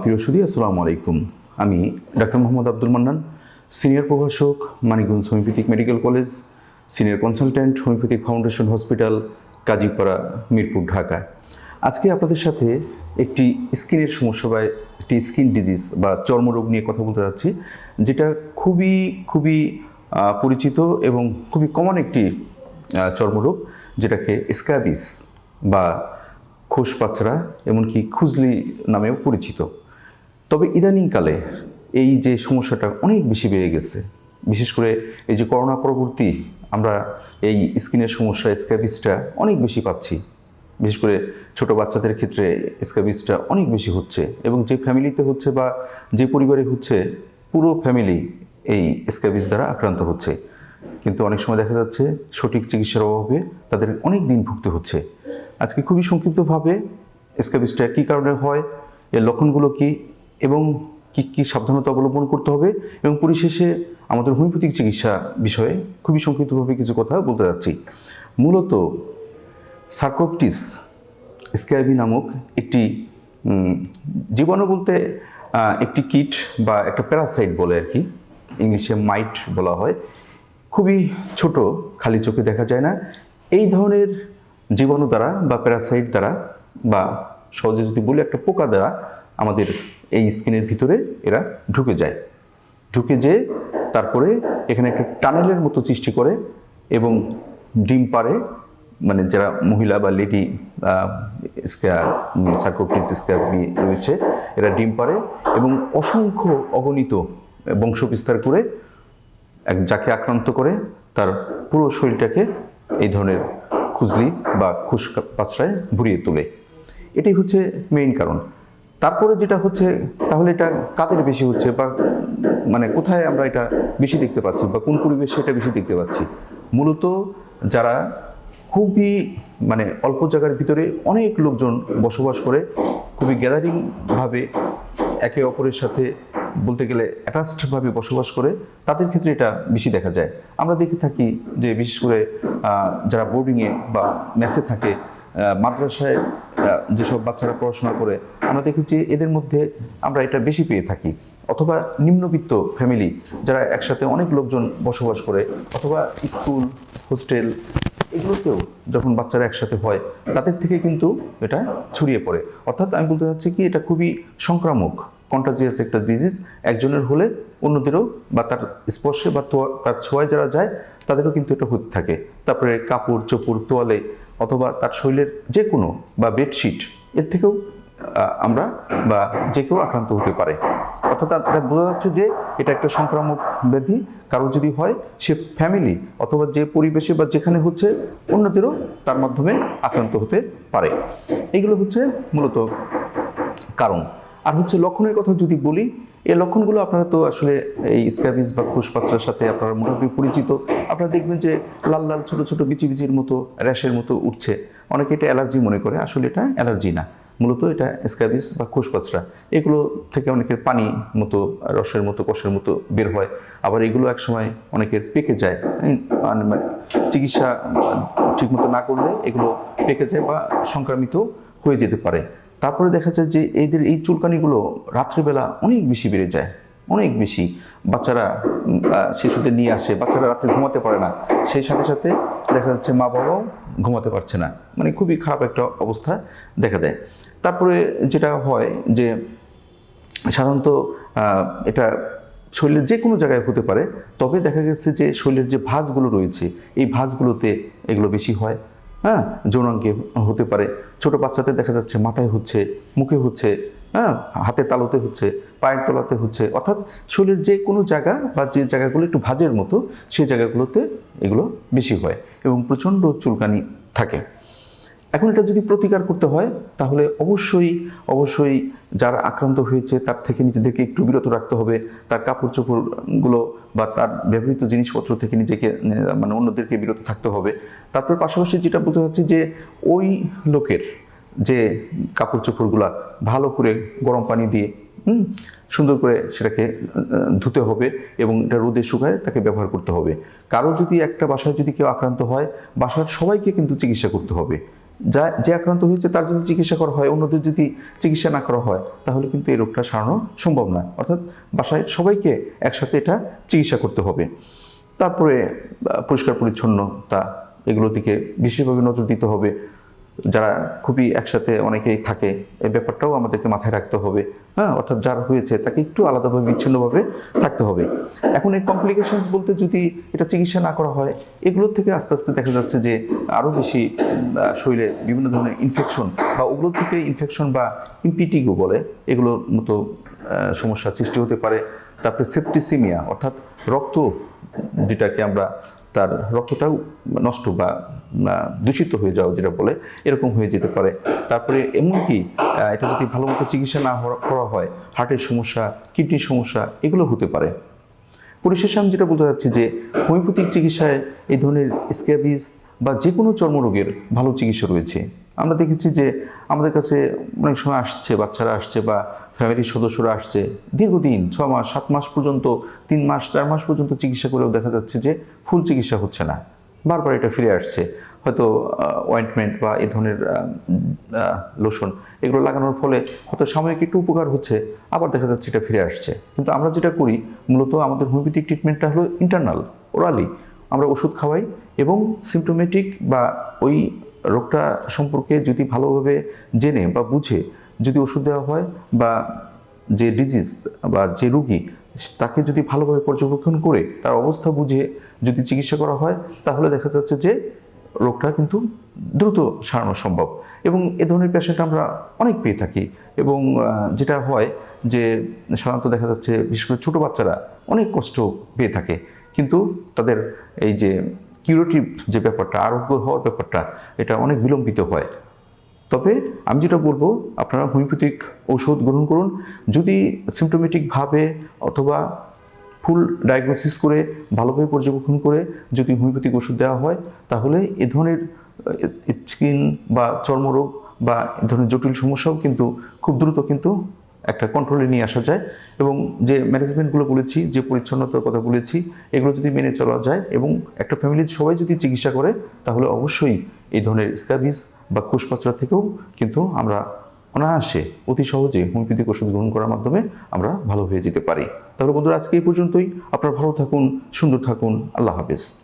প্রিয় সুদী আসসালামু আলাইকুম। আমি ডাক্তার মোহাম্মদ আব্দুল মান্নান, সিনিয়র প্রভাষক, Manikganj homeopathic medical college, senior consultant homeopathic foundation hospital, Kazipara, Mirpur, Dhaka. আজকে আপনাদের সাথে একটি স্কিনের সমস্যা বা একটি স্কিন ডিজিজ বা চর্মরোগ নিয়ে কথা বলতে যাচ্ছি, যেটা খুবই খুবই পরিচিত এবং খুবই কমন একটি চর্মরোগ, যেটাকে স্ক্যাবিস বা খোসপাচড়া এমনকি খুজলি নামেও পরিচিত। তবে ইদানিংকালে এই যে সমস্যাটা অনেক বেশি বেড়ে গেছে। বিশেষ করে এই যে করোনা পরবর্তী আমরা এই স্কিনের সমস্যা স্ক্যাবিসটা অনেক বেশি পাচ্ছি। বিশেষ করে ছোট বাচ্চাদের ক্ষেত্রে স্ক্যাবিসটা অনেক বেশি হচ্ছে এবং যে ফ্যামিলিতে হচ্ছে বা যে পরিবারে হচ্ছে, পুরো ফ্যামিলি এই স্ক্যাবিস দ্বারা আক্রান্ত হচ্ছে। কিন্তু অনেক সময় দেখা যাচ্ছে সঠিক চিকিৎসার অভাবে তাদের অনেক দিন ভুগতে হচ্ছে। আজকে খুবই সংক্ষিপ্তভাবে স্ক্যাবিসটা কী কারণে হয়, এর লক্ষণগুলো কী, এবং কী কী সাবধানতা অবলম্বন করতে হবে, এবং পরিশেষে আমাদের হোমিওপ্যাথিক চিকিৎসা বিষয়ে খুবই সংক্ষিপ্তভাবে কিছু কথা বলতে যাচ্ছি। মূলত সার্কোপটিস স্ক্যাবি নামক একটি জীবাণু বলতে একটি কিট বা একটা প্যারাসাইট বলে আর কি, ইংলিশে মাইট বলা হয়। খুবই ছোট, খালি চোখে দেখা যায় না। এই ধরনের জীবাণু দ্বারা বা প্যারাসাইট দ্বারা বা সহজে যদি বলি একটা পোকা দ্বারা আমাদের এই স্কিনের ভিতরে এরা ঢুকে যায়। ঢুকে যেয়ে তারপরে এখানে একটা টানেলের মতো সৃষ্টি করে এবং ডিম পারে মানে যারা মহিলা বা লেডি সার্কোপ্টিস স্ক্যাবি রয়েছে, এরা ডিম পারে এবং অসংখ্য অগণিত বংশ বিস্তার করে এক, যাকে আক্রান্ত করে তার পুরো শরীরটাকে এই ধরনের খুজলি বা খুশ পাচড়ায় ভরিয়ে তোলে। এটাই হচ্ছে মেইন কারণ। তারপরে যেটা হচ্ছে, তাহলে এটা কাদের বেশি হচ্ছে বা মানে কোথায় আমরা এটা বেশি দেখতে পাচ্ছি বা কোন পরিবেশে এটা বেশি দেখতে পাচ্ছি? মূলত যারা খুবই মানে অল্প জায়গার ভিতরে অনেক লোকজন বসবাস করে, খুবই গ্যাদারিংভাবে একে অপরের সাথে বলতে গেলে অ্যাটাচডভাবে বসবাস করে, তাদের ক্ষেত্রে এটা বেশি দেখা যায়। আমরা দেখে থাকি যে বিশেষ করে যারা বোর্ডিংয়ে বা মেসে থাকে মাদ্রাসায় যেসব বাচ্চারা পড়াশোনা করে, আমরা দেখেছি এদের মধ্যে আমরা এটা বেশি পেয়ে থাকি। অথবা নিম্নবিত্ত ফ্যামিলি যারা একসাথে অনেক লোকজন বসবাস করে, অথবা স্কুল, হোস্টেল, এগুলোতেও যখন বাচ্চারা একসাথে হয়, তাদের থেকে কিন্তু এটা ছড়িয়ে পড়ে। অর্থাৎ আমি বলতে চাচ্ছি কি, এটা খুবই সংক্রামক। কন্টাজিয়াস একটা ডিজিজ একজনের হলে অন্যদেরও বা তার স্পর্শে বা তার ছোঁয়ায় যারা যায়, তাদেরও কিন্তু এটা হতে থাকে। তারপরে কাপড়, চোপড়, তোয়ালে অথবা তার শরীরের যে কোনো বা বেডশিট এর থেকেও আমরা বা যে কেউ আক্রান্ত হতে পারে। অর্থাৎ এটা বোঝা যাচ্ছে যে এটা একটা সংক্রামক ব্যাধি। কারও যদি হয়, সে ফ্যামিলি অথবা যে পরিবেশে বা যেখানে হচ্ছে, অন্যদেরও তার মাধ্যমে আক্রান্ত হতে পারে। এগুলো হচ্ছে মূলত কারণ। আর হচ্ছে লক্ষণের কথা যদি বলি এই লক্ষণগুলো আপনারা তো আসলে এই স্ক্যাবিস বা খুশপাসরার সাথে আপনারা মোটামুটি পরিচিত। আপনারা দেখবেন যে লাল লাল ছোট ছোট বিচি বিচির মতো র্যাশের মতো উঠছে। অনেকে এটা অ্যালার্জি মনে করে আসলে এটা অ্যালার্জি না। মূলত এটা স্ক্যাবিস বা খুশপাচড়া এগুলো থেকে অনেকের পানি মতো রসের মতো কষের মতো বের হয়। আবার এগুলো একসময় অনেকের পেকে যায়। এই, মানে চিকিৎসা ঠিকমতো না করলে এগুলো পেকে যায় বা সংক্রামিত হয়ে যেতে পারে। তারপরে দেখা যায় যে এদের এই চুলকানিগুলো রাত্রিবেলা অনেক বেশি বেড়ে যায়, অনেক বেশি। বাচ্চারা শিশুদের নিয়ে আসে, বাচ্চারা রাত্রে ঘুমাতে পারে না। সেই সাথে সাথে দেখা যাচ্ছে মা বাবাও ঘুমাতে পারছে না। মানে খুবই খারাপ একটা অবস্থা দেখা দেয়। তারপরে যেটা হয় যে সাধারণত এটা শরীরের যে কোনো জায়গায় হতে পারে, তবে দেখা গেছে যে শরীরের যে ভাঁজগুলো রয়েছে, এই ভাঁজগুলোতে এগুলো বেশি হয়। হ্যাঁ যৌনাঙ্গে হতে পারে। ছোট বাচ্চাদের দেখা যাচ্ছে মাথায় হচ্ছে, মুখে হচ্ছে হ্যাঁ হাতে তালুতে হচ্ছে, পায়ের তলাতে হচ্ছে। অর্থাৎ শরীরের যে কোনো জায়গা বা যে জায়গাগুলো একটু ভাজের মতো, সেই জায়গাগুলোতে এগুলো বেশি হয় এবং প্রচণ্ড চুলকানি থাকে। এখন এটা যদি প্রতিকার করতে হয়, তাহলে অবশ্যই অবশ্যই যারা আক্রান্ত হয়েছে, তার থেকে নিজেদেরকে একটু বিরত রাখতে হবে। তার কাপড় চোপড়গুলো বা তার ব্যবহৃত জিনিসপত্র থেকে নিজেকে মানে অন্যদেরকে বিরত থাকতে হবে। তারপর পাশাপাশি যেটা বলতে চাচ্ছি যে, ওই লোকের যে কাপড় চোপড়গুলা ভালো করে গরম পানি দিয়ে সুন্দর করে সেটাকে ধুতে হবে এবং এটা রোদে শুকায় তাকে ব্যবহার করতে হবে। কারও যদি একটা বাসায় যদি কেউ আক্রান্ত হয়, বাসার সবাইকে কিন্তু চিকিৎসা করতে হবে। যা, যে আক্রান্ত হয়েছে তার যদি চিকিৎসা করা হয়, অন্যদের যদি চিকিৎসা না করা হয়, তাহলে কিন্তু এই রোগটা সারানো সম্ভব নয়। অর্থাৎ বাসায় সবাইকে একসাথে এটা চিকিৎসা করতে হবে। তারপরে পরিষ্কার পরিচ্ছন্নতা এগুলোর দিকে বিশেষভাবে নজর দিতে হবে। যারা খুবই একসাথে অনেকেই থাকে এই ব্যাপারটাও আমাদেরকে মাথায় রাখতে হবে। হ্যাঁ অর্থাৎ যার হয়েছে তাকে একটু আলাদাভাবে বিচ্ছিন্নভাবে থাকতে হবে। এখন এই কমপ্লিকেশনস বলতে যদি এটা চিকিৎসা না করা হয় এগুলোর থেকে আস্তে আস্তে দেখা যাচ্ছে যে আরও বেশি শরীরে বিভিন্ন ধরনের ইনফেকশন বা ওগুলোর থেকে ইনফেকশন বা ইম্পিটিগো বলে এগুলোর মতো আহ, সমস্যার সৃষ্টি হতে পারে। তারপরে সেপ্টিসিমিয়া অর্থাৎ রক্ত যেটাকে আমরা তার রক্তটাও নষ্ট বা দূষিত হয়ে যাওয়া যেটা বলে, এরকম হয়ে যেতে পারে। তারপরে এমনকি এটা যদি ভালো মতো চিকিৎসা না করা হয়, হার্টের সমস্যা, কিডনির সমস্যা, এগুলো হতে পারে। পরিশেষে আমি যেটা বলতে চাচ্ছি যে, হোমিওপ্যাথিক চিকিৎসায় এই ধরনের স্ক্যাবিস বা যে কোনো চর্মরোগের ভালো চিকিৎসা রয়েছে। আমরা দেখেছি যে আমাদের কাছে অনেক সময় আসছে, বাচ্চারা আসছে বা ফ্যামিলির সদস্যরা আসছে। দীর্ঘদিন, ছ মাস, সাত মাস পর্যন্ত, তিন মাস, চার মাস পর্যন্ত চিকিৎসা করেও দেখা যাচ্ছে যে ফুল চিকিৎসা হচ্ছে না। বারবার এটা ফিরে আসছে। হয়তো অয়েন্টমেন্ট বা এ ধরনের লোশন এগুলো লাগানোর ফলে হয়তো সাময়িক একটু উপকার হচ্ছে, আবার দেখা যাচ্ছে এটা ফিরে আসছে। কিন্তু আমরা যেটা করি, মূলত আমাদের হোমিওপ্যাথিক ট্রিটমেন্টটা হলো ইন্টারনাল ওরালি আমরা ওষুধ খাওয়াই এবং সিমটোমেটিক বা ওই রোগটা সম্পর্কে যদি ভালোভাবে জেনে বা বুঝে যদি ওষুধ দেওয়া হয় বা যে ডিজিজ বা যে রুগী, তাকে যদি ভালোভাবে পর্যবেক্ষণ করে তার অবস্থা বুঝে যদি চিকিৎসা করা হয়, তাহলে দেখা যাচ্ছে যে রোগটা কিন্তু দ্রুত সারানো সম্ভব। এবং এ ধরনের পেশেন্ট আমরা অনেক পেয়ে থাকি। এবং যেটা হয় যে সাধারণত দেখা যাচ্ছে বিশেষ করে ছোটো বাচ্চারা অনেক কষ্ট পেয়ে থাকে। কিন্তু তাদের এই যে কিউরেটিভ যে ব্যাপারটা, আরোগ্য হওয়ার ব্যাপারটা, এটা অনেক বিলম্বিত হয়। তবে আমি যেটা বলব, আপনারা হোমিওপ্যাথিক ঔষধ গ্রহণ করুন। যদি সিমটোমেটিকভাবে অথবা ফুল ডায়াগনোসিস করে, ভালোভাবে পর্যবেক্ষণ করে যদি হোমিওপ্যাথিক ওষুধ দেওয়া হয়, তাহলে এ ধরনের স্কিন বা চর্মরোগ বা এ ধরনের জটিল সমস্যাও কিন্তু খুব দ্রুত কিন্তু একটা কন্ট্রোলে নিয়ে আসা যায় এবং যে ম্যানেজমেন্টগুলো বলেছি, যে পরিচ্ছন্নতার কথা বলেছি, এগুলো যদি মেনে চলা যায় এবং একটা ফ্যামিলির সবাই যদি চিকিৎসা করে, তাহলে অবশ্যই এই ধরনের স্ক্যাবিস বা কোষপাচড়া থেকেও কিন্তু আমরা অনায়াসে অতি সহজে হোমিওপ্যাথিক ওষুধ গ্রহণ করার মাধ্যমে আমরা ভালো হয়ে যেতে পারি। তাহলে বন্ধুরা, আজকে এই পর্যন্তই। আপনারা ভালো থাকুন, সুন্দর থাকুন। আল্লাহ হাফেজ।